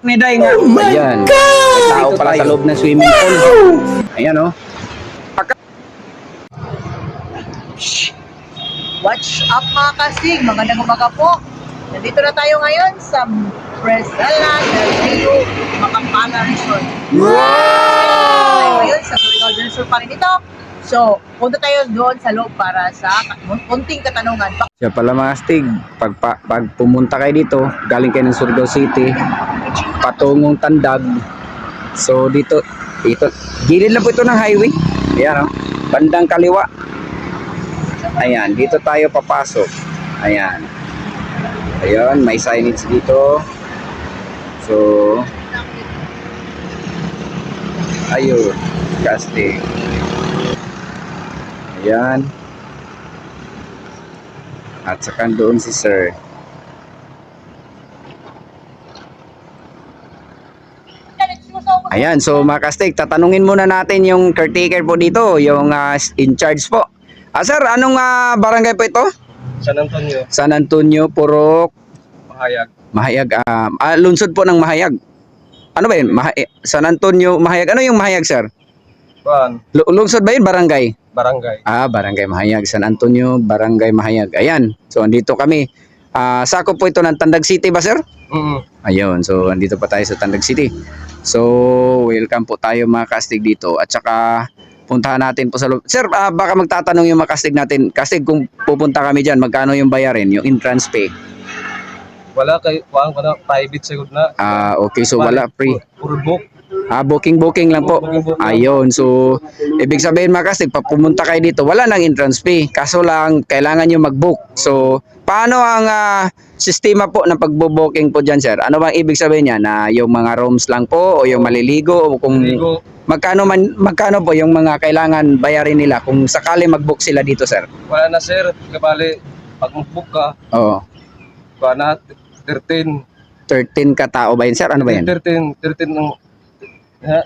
Ni Day nga. Ayan. May tao pala sa loob ng swimming pool. Ayan oh. Watch up mga kasing, magandang umaga po. Nandito na tayo ngayon sa Presela del Rio Makampana Resort. Wow! Ngayon sa Surigao del Sur pa rin ito. So, punta tayo doon sa loob para sa kunting katanungan. Siya pala mga stig, pag, pa, pag pumunta kayo dito, galing kayo ng Surigao City, patungong Tandag. So dito, dito, gilid lang po ito ng highway. Ayan oh, bandang kaliwa. Ayan, dito tayo papasok. Ayan. Ayan, may signage dito. So, ayun, casting. Ayan. At saka doon si Sir. Ayan, so mga kastig, tatanungin muna natin yung caretaker po dito, yung ah, in charge po. Ah, sir, anong ah, barangay po ito? San Antonio, San Antonio, Purok, Mahayag. Mahayag. ah, ah, lungsod po ng Mahayag. Ano ba yun? Maha- San Antonio, Mahayag. Ano yung Mahayag, sir? Kuan, Lu- lungsod ba yun? Barangay? Barangay. Ah, Barangay Mahayag. San Antonio, Barangay Mahayag. Ayan. So, andito kami. Ah, sakop po ito ng Tandag City ba, sir? Mm. Ayun, so andito pa tayo sa Tandag City. So, welcome po tayo mga kastig dito. At saka, puntahan natin po sa loob. Sir, ah, baka magtatanong yung mga kastig natin. Kastig, kung pupunta kami dyan, magkano yung bayarin? Yung entrance fee? Wala kay kuan ko na private sigud na. Ah, okay, so wala free. Puro book. Ah, booking-booking lang po. Booking, booking. Ayun, so, ibig sabihin mga kastig, pag pumunta kayo dito, wala nang entrance fee. Kaso lang, kailangan nyo mag-book. So, paano ang ah, sistema po ng pagbo-booking po dyan, sir? Ano bang ibig sabihin niya? Na yung mga rooms lang po o yung maliligo o kung magkano man magkano po yung mga kailangan bayarin nila kung sakali mag-book sila dito, sir? Wala na sir, kabali pag mag-book ka, Oo. kuan na 13 13 ka tao ba yun, sir? Ano ba yan? 13 13 ng ha,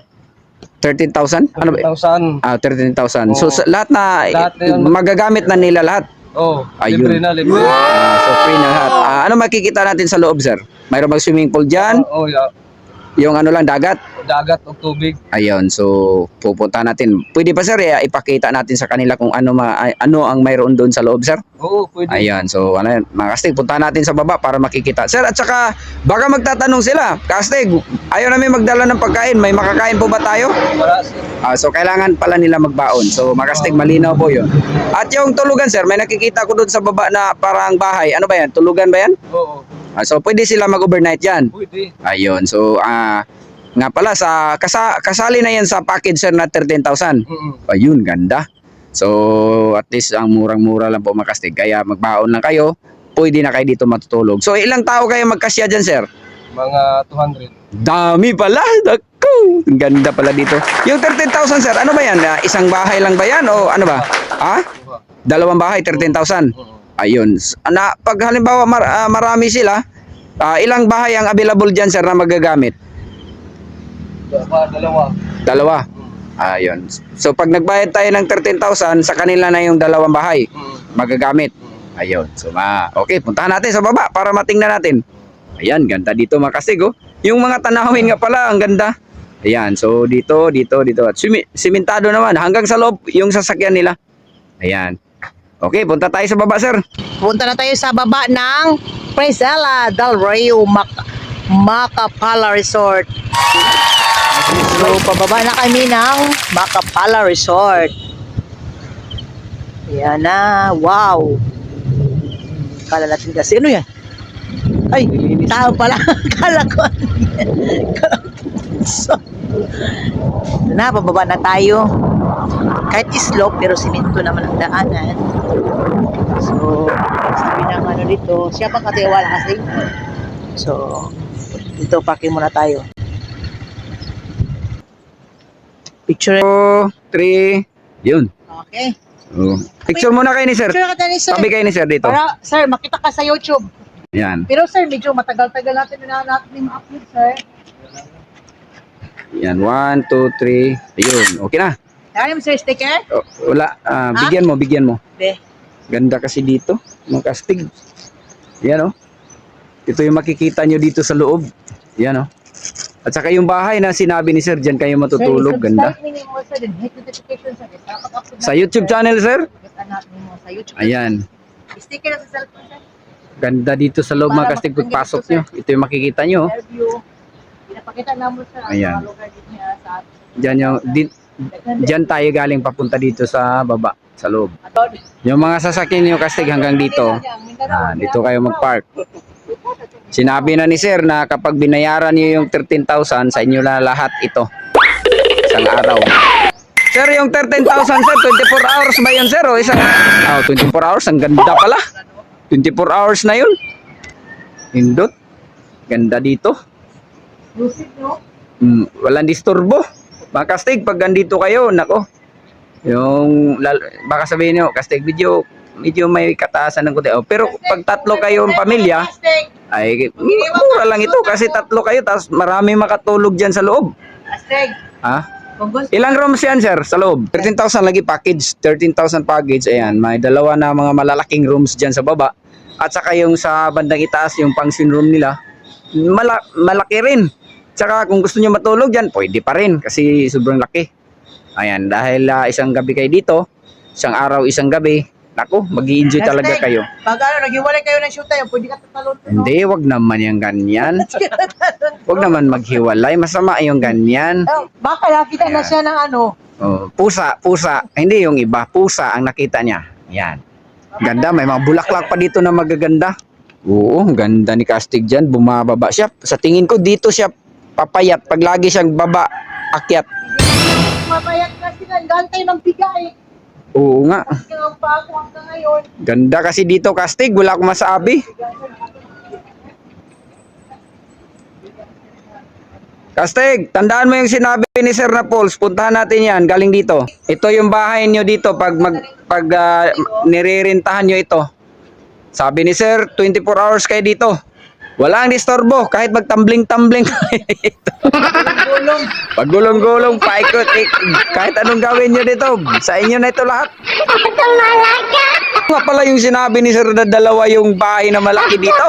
13,000? Ano ba? 1,000. Ah, 13,000. So, Oo. sa, lahat na, Lahat yun. magagamit na nila lahat. Oh, Ayun. libre na libre. Ah, so, free na lahat. Ah, ano makikita natin sa loob, sir? Mayroon bang swimming pool dyan? Oh, yeah. Yung ano lang, dagat? Dagat o tubig. Ayun, so pupunta natin. Pwede pa sir, eh, ipakita natin sa kanila kung ano ma, ano ang mayroon doon sa loob, sir? Oo, pwede. Ayan, so ano yan, mga kastig, punta natin sa baba para makikita. Sir, at saka baka magtatanong sila, kastig, ayaw namin magdala ng pagkain, may makakain po ba tayo? Wala sir. Ah, so kailangan pala nila magbaon. So makastig, malinaw po yun. At yung tulugan sir, may nakikita ko doon sa baba na parang bahay. Ano ba yan? Tulugan ba yan? Oo, Ah, so pwede sila mag-overnight yan. pwede. Ayun, so ah nga pala sa kasa, kasali na yan sa package sir na 13,000. Mm. Ayun, ganda. So at least ang murang-mura lang po makastig. Kaya magbaon lang kayo, pwede na kayo dito matutulog. So ilang tao kayo magkasya dyan sir? Mga 200. Dami pala. Naku, ang ganda pala dito. Yung 13,000 sir, ano ba yan? Ah, isang bahay lang ba yan o ano ba? Ha? Dalawang bahay, 13,000. Oo. Ayun. Na, pag halimbawa mar- ah, marami sila, ah, ilang bahay ang available dyan sir na magagamit? Dalawa, dalawa. Dalawa. Ayun. So pag nagbayad tayo ng 13,000, sa kanila na yung dalawang bahay Mm. magagamit. Ayun. So ma, okay, puntahan natin sa baba para matingnan natin. Ayan, ganda dito mga oh. Yung mga tanawin nga pala, ang ganda. Ayan, so dito, dito, dito. At simentado naman hanggang sa loob yung sasakyan nila. Ayan. Okay, punta tayo sa baba, sir. Punta na tayo sa baba ng Presela del Rio Mac Macapala Resort. So, pababa na kami ng Macapala Resort. Yan na. Wow. Kala natin kasi, ano yan? Ay, tao pala. Kala ko. ano so, ito na, pababa na tayo. Kahit slope, pero simento naman ang daanan. So, sabi ng ano dito, siya pang katiwala kasi. So, dito parking muna tayo. Picture. 3, yun. Okay. Oh. Picture muna kayo ni sir. Picture ka tayo, sir. Tabi kayo ni sir dito. Para, sir, makita ka sa YouTube. Yan. Pero sir, medyo matagal-tagal natin na natin yung upload, sir. Yan, 1, 2, 3. Ayun, okay na. Kaya mo, sir, sticker? Oh, wala, ah, bigyan mo, bigyan mo. Be. Ganda kasi dito, mga kastig. Yan oh. Ito yung makikita nyo dito sa loob. Yan oh. At saka yung bahay na sinabi ni Sir, dyan kayo matutulog. Ganda. Sa YouTube channel, Sir? Ayan. Sticker sa cellphone, sir. Ganda dito sa loob mga kastig pagpasok nyo. Ito yung makikita nyo. Pinapakita namin sa Ayan. Diyan, yung, di, diyan tayo galing papunta dito sa baba, sa loob. Yung mga sasakyan nyo kastig hanggang dito, ah, dito kayo mag-park. Sinabi na ni Sir na kapag binayaran niyo yung 13,000 sa inyo na lahat ito. Isang araw. Sir, yung 13,000 sir, 24 hours ba yun sir? O isang, oh, 24 hours, ang ganda pala. 24 hours na yun. Indot. Ganda dito. Mm, walang disturbo. Mga kastig, pag andito kayo, nako. Yung, baka sabihin nyo, kastig, medyo, medyo may kataasan ng kunti. Oh, pero pag tatlo kayong pamilya, Astig! ay mura lang ito kasi tatlo kayo tapos marami makatulog dyan sa loob. Astig! Ha? Ilang rooms yan sir sa loob? 13,000 lagi package. 13,000 package. Ayan, may dalawa na mga malalaking rooms dyan sa baba. At saka yung sa bandang itaas, yung function room nila, mala- malaki rin. Tsaka kung gusto nyo matulog dyan, pwede pa rin kasi sobrang laki. Ayan, dahil ah, isang gabi kayo dito, isang araw, isang gabi, naku, mag enjoy talaga kayo. Pag ano, naghiwalay kayo ng shoot tayo, pwede ka tatalon. no? Hindi, wag naman yung ganyan. Wag naman maghiwalay. Masama yung ganyan. Oh, baka nakita na siya ng ano. Oh, pusa, pusa. Hindi yung iba. Pusa ang nakita niya. Yan. Ganda. May mga bulaklak pa dito na magaganda. Oo, ganda ni Castig dyan. Bumababa siya. Sa tingin ko, dito siya papayat. Pag lagi siyang baba, akyat. Mamayat kasi nga, gantay ng bigay. Oo nga. Ganda kasi dito, Castig. Wala akong masabi. Kastig, tandaan mo yung sinabi ni Sir na puntahan natin yan, galing dito. Ito yung bahay nyo dito pag, mag, pag ah, nirerentahan nyo ito. Sabi ni Sir, 24 hours kayo dito. Walang disturbo, kahit magtambling-tambling. Pagulong-gulong, paikot, ik, kahit anong gawin nyo dito, sa inyo na ito lahat. Nga pala yung sinabi ni Sir na dalawa yung bahay na malaki dito.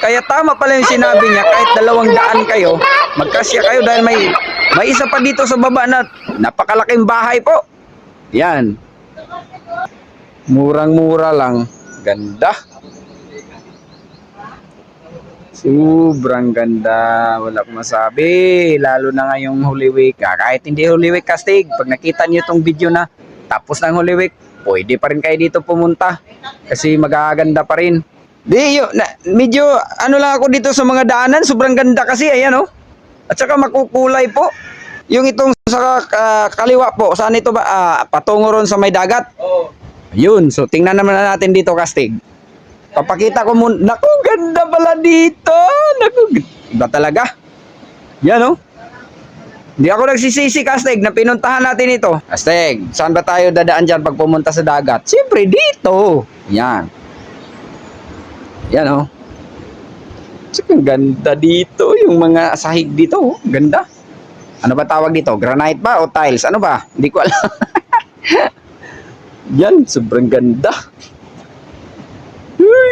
Kaya tama pala yung sinabi niya, kahit dalawang daan kayo, magkasya kayo dahil may, may isa pa dito sa baba na napakalaking bahay po. Yan. Murang-mura lang. Ganda. Sobrang ganda. Wala akong masabi. Lalo na ngayong Holy Week. Ah, kahit hindi Holy Week, Kastig, pag nakita niyo itong video na tapos ng Holy Week, pwede pa rin kayo dito pumunta. Kasi magaganda pa rin. Di, yun, na, medyo ano lang ako dito sa mga daanan, sobrang ganda kasi, ayan oh. At saka makukulay po. Yung itong sa ah, kaliwa po, saan ito ba? Ah, patungo ron sa may dagat. Oo. Yun, so tingnan naman natin dito, Kastig. Papakita ko muna. Naku, ganda pala dito. Naku, iba talaga. Yan oh. Hindi ako nagsisisi, Kastig, na pinuntahan natin ito. Kastig, saan ba tayo dadaan dyan pag pumunta sa dagat? Siyempre, dito. Yan. Yan oh. Ang ganda dito. Yung mga sahig dito, oh. Ganda. Ano ba tawag dito? Granite ba o tiles? Ano ba? Hindi ko alam. Yan, sobrang ganda.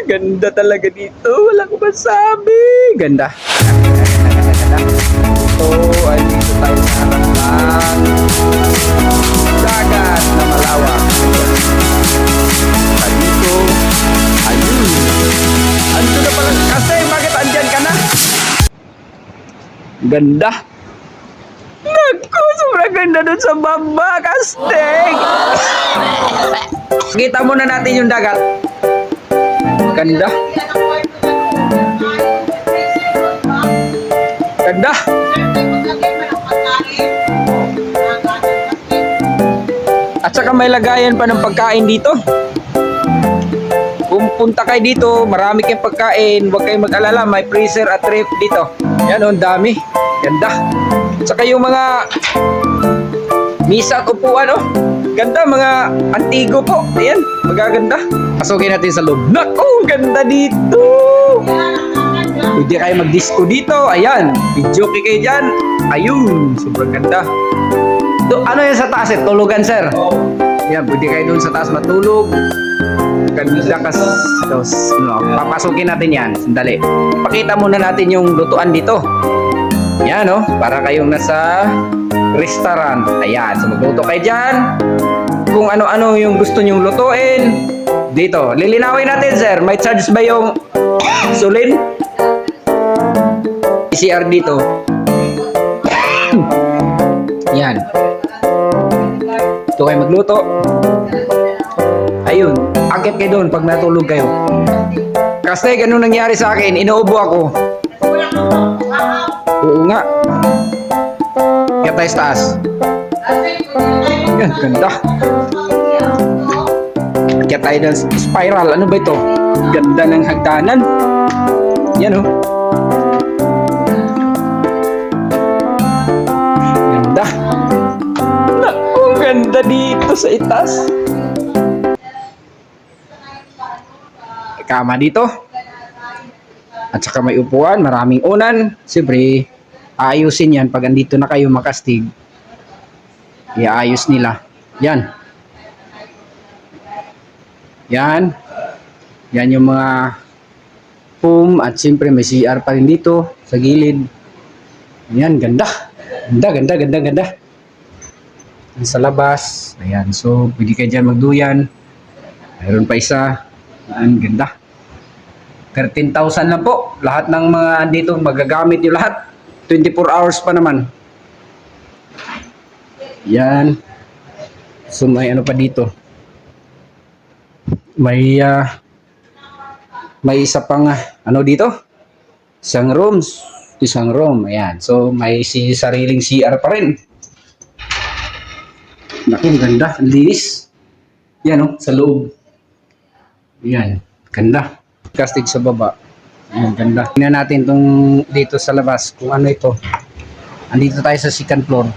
Ganda talaga dito. Wala ko masabi. Ganda. Ganda. Ito ay dito tayo sa harap ng dagat na malawak. Sa dito, ayun. Ando na pala. Kasi, bakit andyan ka na? Ganda. Naku, sobrang ganda dun sa baba, Kasteng. Kita muna natin yung dagat. Ganda. Ganda. At saka may lagayan pa ng pagkain dito. Kung punta kayo dito, marami kayong pagkain, huwag kayong mag-alala, may freezer at ref dito. Yan, oh, ang dami. Ganda. At saka yung mga misa at upuan, oh. Ganda, mga antigo po. Ayan, magaganda. Pasukin natin sa loob. Naku, ang ganda dito. Pwede kayo mag-disco dito. Ayan, video kayo dyan. Ayun, sobrang ganda. Do, ano yan sa taas eh? Tulugan, sir. Yan, pwede kayo doon sa taas matulog. Ganda kas... Tos, no, papasukin natin yan. Sandali. Pakita muna natin yung lutuan dito. Yan. Ayan, oh. Para kayong nasa restaurant. Ayan. So, magluto kayo dyan. Kung ano-ano yung gusto nyong lutuin. Dito. Lilinawin natin, sir. May charge ba yung sulin? PCR dito. Yan. Ito kayo magluto. Ayun. Akit kayo doon pag natulog kayo. Kasi ganun nangyari sa akin. Inuubo ako. Oo nga. Kaya tayo sa taas. Yan, ganda. Kaya tayo ng spiral. Ano ba ito? Ganda ng hagdanan. Yan oh. Ganda. Naku, ganda dito sa itas. Kama dito. At saka may upuan, maraming unan. Siyempre, aayusin yan pag andito na kayo makastig. Iayos nila. Yan. Yan. Yan yung mga foam at siyempre may CR pa rin dito sa gilid. Yan, ganda. Ganda, ganda, ganda, ganda. Sa labas. Ayan, so pwede kayo dyan magduyan. Mayroon pa isa. Yan, ganda. 13,000 lang po. Lahat ng mga dito magagamit yung lahat. 24 hours pa naman. Yan. So may ano pa dito. May ah, may isa pang ah, ano dito? Isang rooms. Isang room. Ayan. So may si sariling CR pa rin. Naku, ganda. Linis. Yan oh, sa loob. Yan. Ganda. Castig sa baba. Ang ganda. Tingnan natin tong dito sa labas kung ano ito. Andito tayo sa second floor.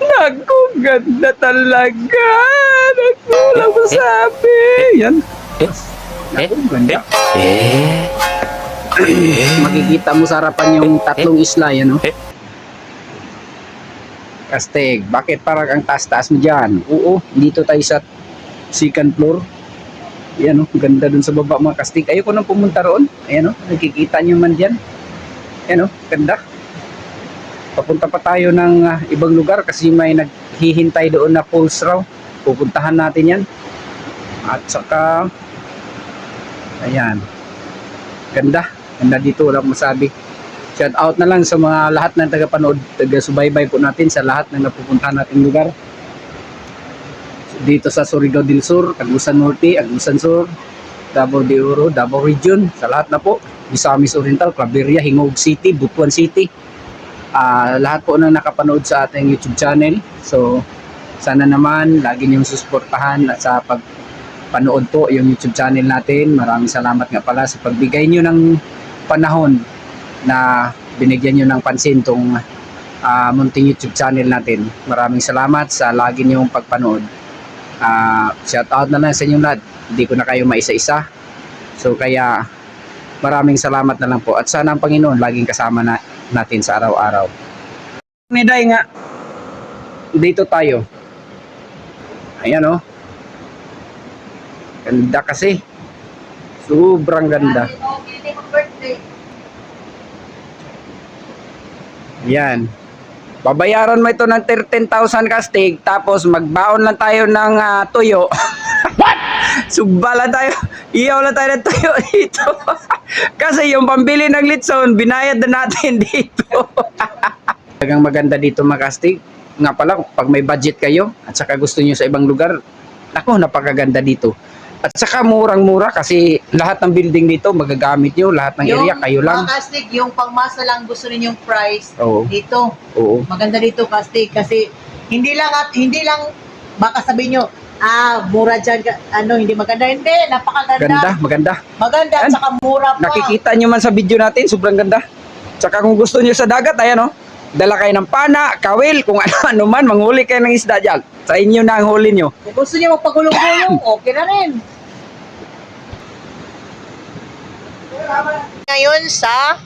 Naku, ganda talaga. Naku, lang masabi. Yan. Naku, ganda. Makikita mo sa harapan yung tatlong isla, yan, no? Kastig, bakit parang ang taas-taas mo dyan? Oo, dito tayo sa second floor. Ayan o, ganda dun sa baba mga kastig. Ayoko nang pumunta roon. Ayan o, nakikita nyo man dyan. Ayan o, ganda. Papunta pa tayo ng ah, ibang lugar kasi may naghihintay doon na pulse raw. Pupuntahan natin yan. At saka, ayan. Ganda. Ganda dito, walang masabi. Shout out na lang sa mga lahat ng tagapanood, taga-subaybay po natin sa lahat ng napupuntahan nating lugar dito sa Surigao del Sur, Agusan Norte, Agusan Sur, Davao de Oro, Davao Region, sa lahat na po, Misamis Oriental, Claveria, Hingog City, Butuan City. Ah, lahat po na nakapanood sa ating YouTube channel. So, sana naman lagi niyong susuportahan at sa pagpanood po yung YouTube channel natin. Maraming salamat nga pala sa pagbigay niyo ng panahon na binigyan niyo ng pansin tong ah, munting YouTube channel natin. Maraming salamat sa lagi niyong pagpanood. Ah, shout out na lang sa inyong lahat. Hindi ko na kayo maisa-isa. So kaya maraming salamat na lang po at sana ang Panginoon laging kasama na, natin sa araw-araw. Ni Day nga dito tayo. Ayan oh. Ganda kasi. Sobrang ganda. Yan. Babayaran mo ito ng 13,000 kastig tapos magbaon lang tayo ng ah, tuyo. What? Sugba lang tayo. Iyaw lang tayo ng tuyo dito. Kasi yung pambili ng litson, binayad na natin dito. Talagang maganda dito mga kastig. Nga pala, pag may budget kayo at saka gusto niyo sa ibang lugar, ako, napakaganda dito. At saka murang-mura kasi lahat ng building dito magagamit nyo, lahat ng area kayo lang. Mga kastig, yung pangmasa lang gusto ninyong price Oo, dito. oo. Maganda dito kastig kasi hindi lang at hindi lang baka sabihin nyo, ah, mura dyan, ano, hindi maganda. Hindi, napakaganda. Ganda, maganda. Maganda at Yan. saka mura pa. Nakikita nyo man sa video natin, sobrang ganda. Tsaka kung gusto nyo sa dagat, ayan o. Dala kayo ng pana, kawil, kung ano-ano man, manghuli kayo ng isda dyan. Sa inyo na ang huli nyo. Kung gusto niyo magpagulong-gulong, okay na rin. Ngayon sa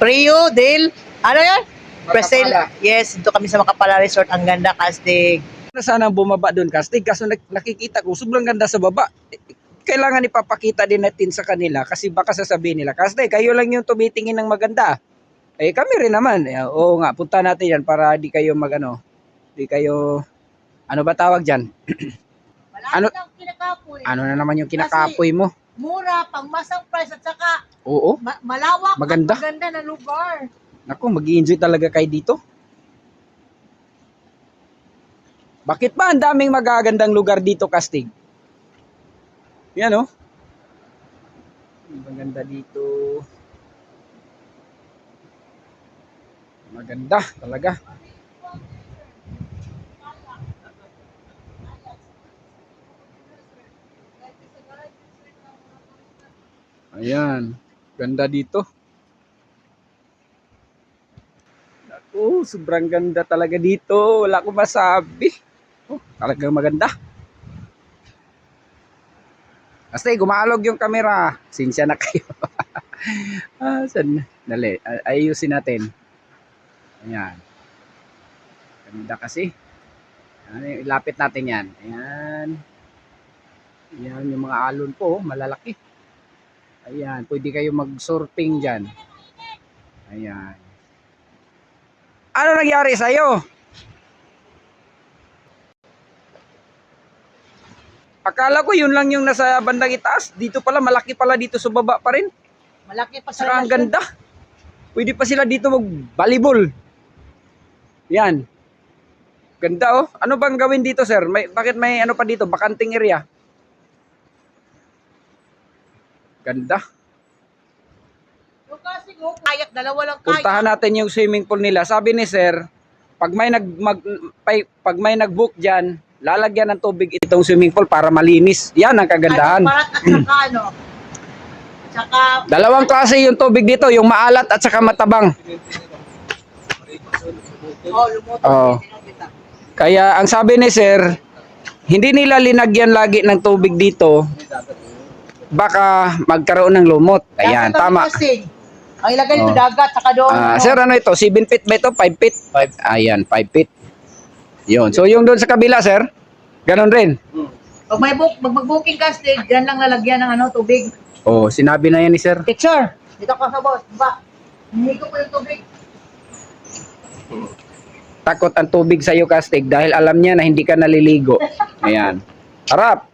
Rio del, ano yan? Brazil. Yes, dito kami sa Makapala Resort. Ang ganda, Kastig. Na sana bumaba doon, Kastig, kaso nak- nakikita ko, sobrang ganda sa baba. Kailangan ipapakita din natin sa kanila kasi baka sasabihin nila, Kastig, kayo lang yung tumitingin ng maganda. Eh kami rin naman. Eh, oo nga, punta natin yan para di kayo magano, di kayo ano ba tawag diyan? Wala Ano- kinakapoy. Ano na naman yung kinakapoy mo? Mura, pangmasang price at saka Oo. ma- malawak Maganda. maganda na lugar. Naku, mag-enjoy talaga kayo dito. Bakit ba ang daming magagandang lugar dito, Kastig? Yan oh. Maganda dito. Maganda talaga. Ayan. Ganda dito. Naku, sobrang ganda talaga dito. Wala akong masabi. Oh, talagang maganda. Basta gumaalog yung camera. Sinsya na kayo. ah, san? Dali, ay- ayusin natin. Ayan. Ganda kasi. Ayan, ilapit natin yan. Ayan. Ayan, yung mga alon po, oh, malalaki. Ayan, pwede kayo mag-surfing dyan. Ayan. Ano nangyari sa'yo? Akala ko yun lang yung nasa bandang itaas. Dito pala, malaki pala dito sa baba pa rin. Malaki pa sa ang ganda. Pwede pa sila dito mag-volleyball. Yan. Ganda oh. Ano bang gawin dito, sir? May, bakit may ano pa dito? Bakanting area. Ganda. Yung kasi go, kayak dalawa lang kayak. Puntahan natin yung swimming pool nila. Sabi ni sir, pag may nag mag, pay- pag may nag-book diyan, lalagyan ng tubig itong swimming pool para malinis. Yan ang kagandahan. Ano, parat at saka ano. Saka, Dalawang klase yung tubig dito, yung maalat at saka matabang. oh, kita. Kaya ang sabi ni sir, hindi nila linagyan lagi ng tubig dito. Baka magkaroon ng lumot. Ayan, Dapat tama. kasi, Ang ilagay Oh. sa dagat, saka doon. Ah, ano. sir, ano ito? 7 feet ba ito? 5 feet? 5. Ayan, 5 feet. Yun. So, yung doon sa kabila, sir, ganun rin. Pag may book, pag mag-booking ka, stage, dyan lang lalagyan ng ano, tubig. Oh, sinabi na yan ni sir. Teacher, dito ka sa boss. Ba, hindi ko po yung tubig. Takot ang tubig sa iyo, Kastig, dahil alam niya na hindi ka naliligo. Ayan. Harap.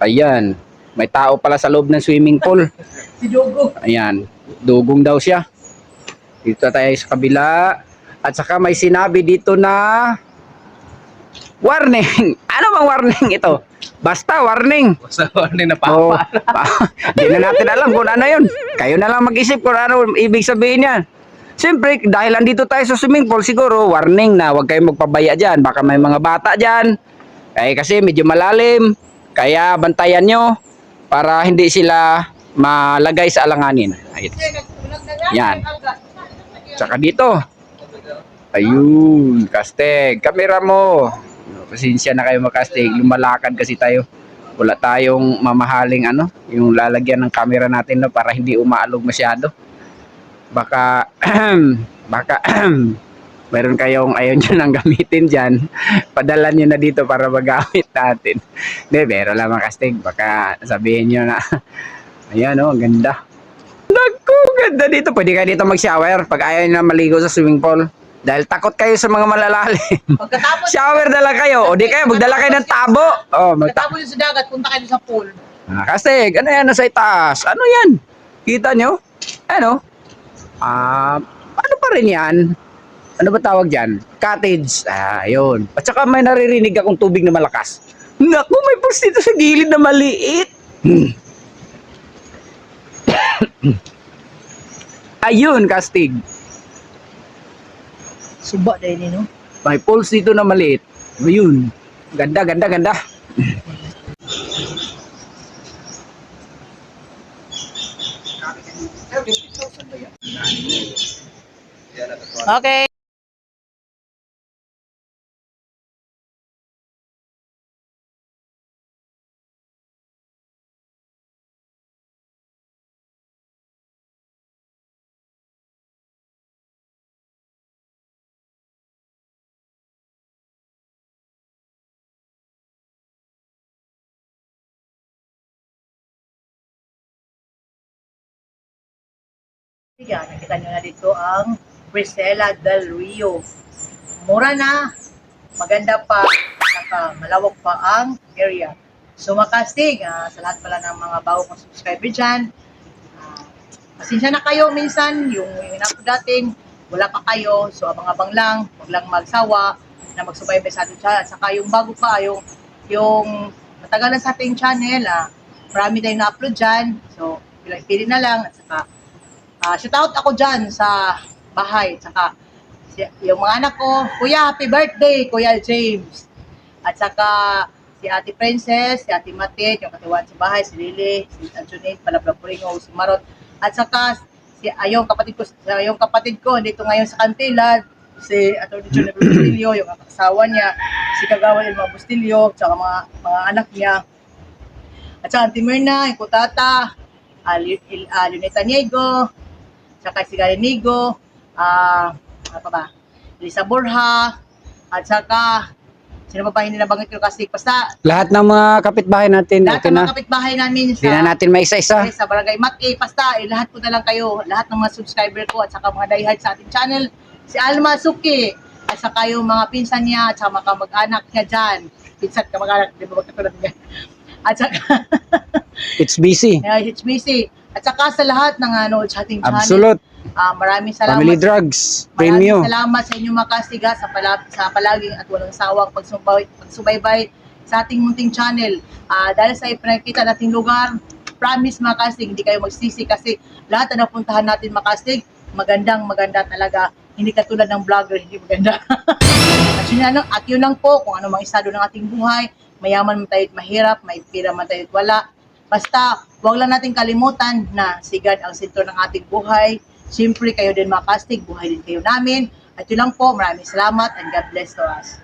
Ayan. May tao pala sa loob ng swimming pool. Si Dugo. Ayan. Dugong daw siya. Dito tayo sa kabila. At saka may sinabi dito na warning. Ano bang warning ito? Basta warning. Basta warning na papa. Hindi na natin alam kung ano yun. Kayo na lang mag-isip kung ano ibig sabihin yan. Siyempre, dahil andito tayo sa swimming pool, siguro warning na huwag kayong magpabaya dyan. Baka may mga bata dyan. Eh, kasi medyo malalim. Kaya bantayan nyo para hindi sila malagay sa alanganin. Ayun. Yan. Tsaka dito. Ayun, Kasteg. Kamera mo. Pasensya na kayo makastig. Lumalakad kasi tayo. Wala tayong mamahaling ano, yung lalagyan ng camera natin no, para hindi umaalog masyado. Baka, baka, meron kayong ayaw nyo nang gamitin dyan. Padala nyo na dito para magamit natin. Hindi, pero lang makastig. Baka sabihin nyo na, ayan o, ang ganda. Naku, ganda dito. Pwede kayo dito mag-shower pag ayaw nyo na maligo sa swimming pool. Dahil takot kayo sa mga malalalim. Pagkatapos, Shower dala kayo. O di kayo, magdala kayo ng tabo. Oh, magta- pagkatapos sa dagat, punta kayo sa pool. Ah, kasi, ano yan, nasa itaas? Ano yan? Kita nyo? Ano? Ah, ano pa rin yan? Ano ba tawag dyan? Cottage. Ah, yun. At saka may naririnig akong tubig na malakas. Naku, may post dito sa gilid na maliit. Hmm. Ayun, Kastig. Suba dahil no? May pulse dito na maliit. Ayun. Ganda, ganda, ganda. Okay. Yan, nakita nyo na dito ang Priscilla del Rio. Mura na, maganda pa, saka malawak pa ang area. So makastig, ah, sa lahat pala ng mga bago kong subscriber dyan, ah, pasensya na kayo minsan, yung, yung in-upload natin, wala pa kayo, so abang-abang lang, huwag lang magsawa na magsubaybay sa ating channel. Saka yung bago pa, yung, yung matagal na sa ating channel, ah, marami tayong na-upload dyan, so pili na lang, at saka Ah, shout out ako dyan sa bahay. Tsaka yung mga anak ko, Kuya, happy birthday, Kuya James. At saka si Ate Princess, si Ate Matit, yung katiwan sa bahay, si Lily, si Antoinette, Palabrapuringo, si Marot. At saka si ayong kapatid ko, yung kapatid ko, dito ngayon sa Kantila, si Atty. John Bustillo, yung asawa niya, si Kagawa Ilma Bustillo, tsaka mga, mga anak niya. At saka Auntie Mirna, yung kutata, uh, uh, Luneta Niego, saka si Galinigo, ah, ano pa ba? Lisa Borja, at saka, sino pa ba hindi nabanggit ko kasi, basta, Lahat ng mga kapitbahay natin, lahat okay ng mga na. kapitbahay namin Hindi na sa, natin maisa-isa. sa Barangay Maki, basta, eh, lahat po na lang kayo, lahat ng mga subscriber ko, at saka mga diehard sa ating channel, si Alma Suki, at saka yung mga pinsan niya, at saka mga kamag-anak niya dyan, pinsan kamag-anak, di ba magkatulad niya? At saka, It's busy. uh, HBC, at saka sa lahat ng ano, sa ating channel, Absolute. ah, maraming salamat Family drugs. Maraming Premium. salamat sa inyong makasiga sa, pala, sa palaging at walang sawang pagsubay, pagsubaybay sa ating munting channel. Ah, dahil sa ipinakita nating lugar, promise makasig, hindi kayo magsisi kasi lahat na napuntahan natin makasig, magandang maganda talaga. Hindi katulad ng vlogger, hindi maganda. at, yun, ano, at yun lang po, kung ano mang estado ng ating buhay, mayaman man tayo at mahirap, may pira man tayo at wala. Basta, huwag lang natin kalimutan na sigad ang sentro ng ating buhay. Siyempre, kayo din makastig, buhay din kayo namin. At yun lang po, maraming salamat and God bless to us.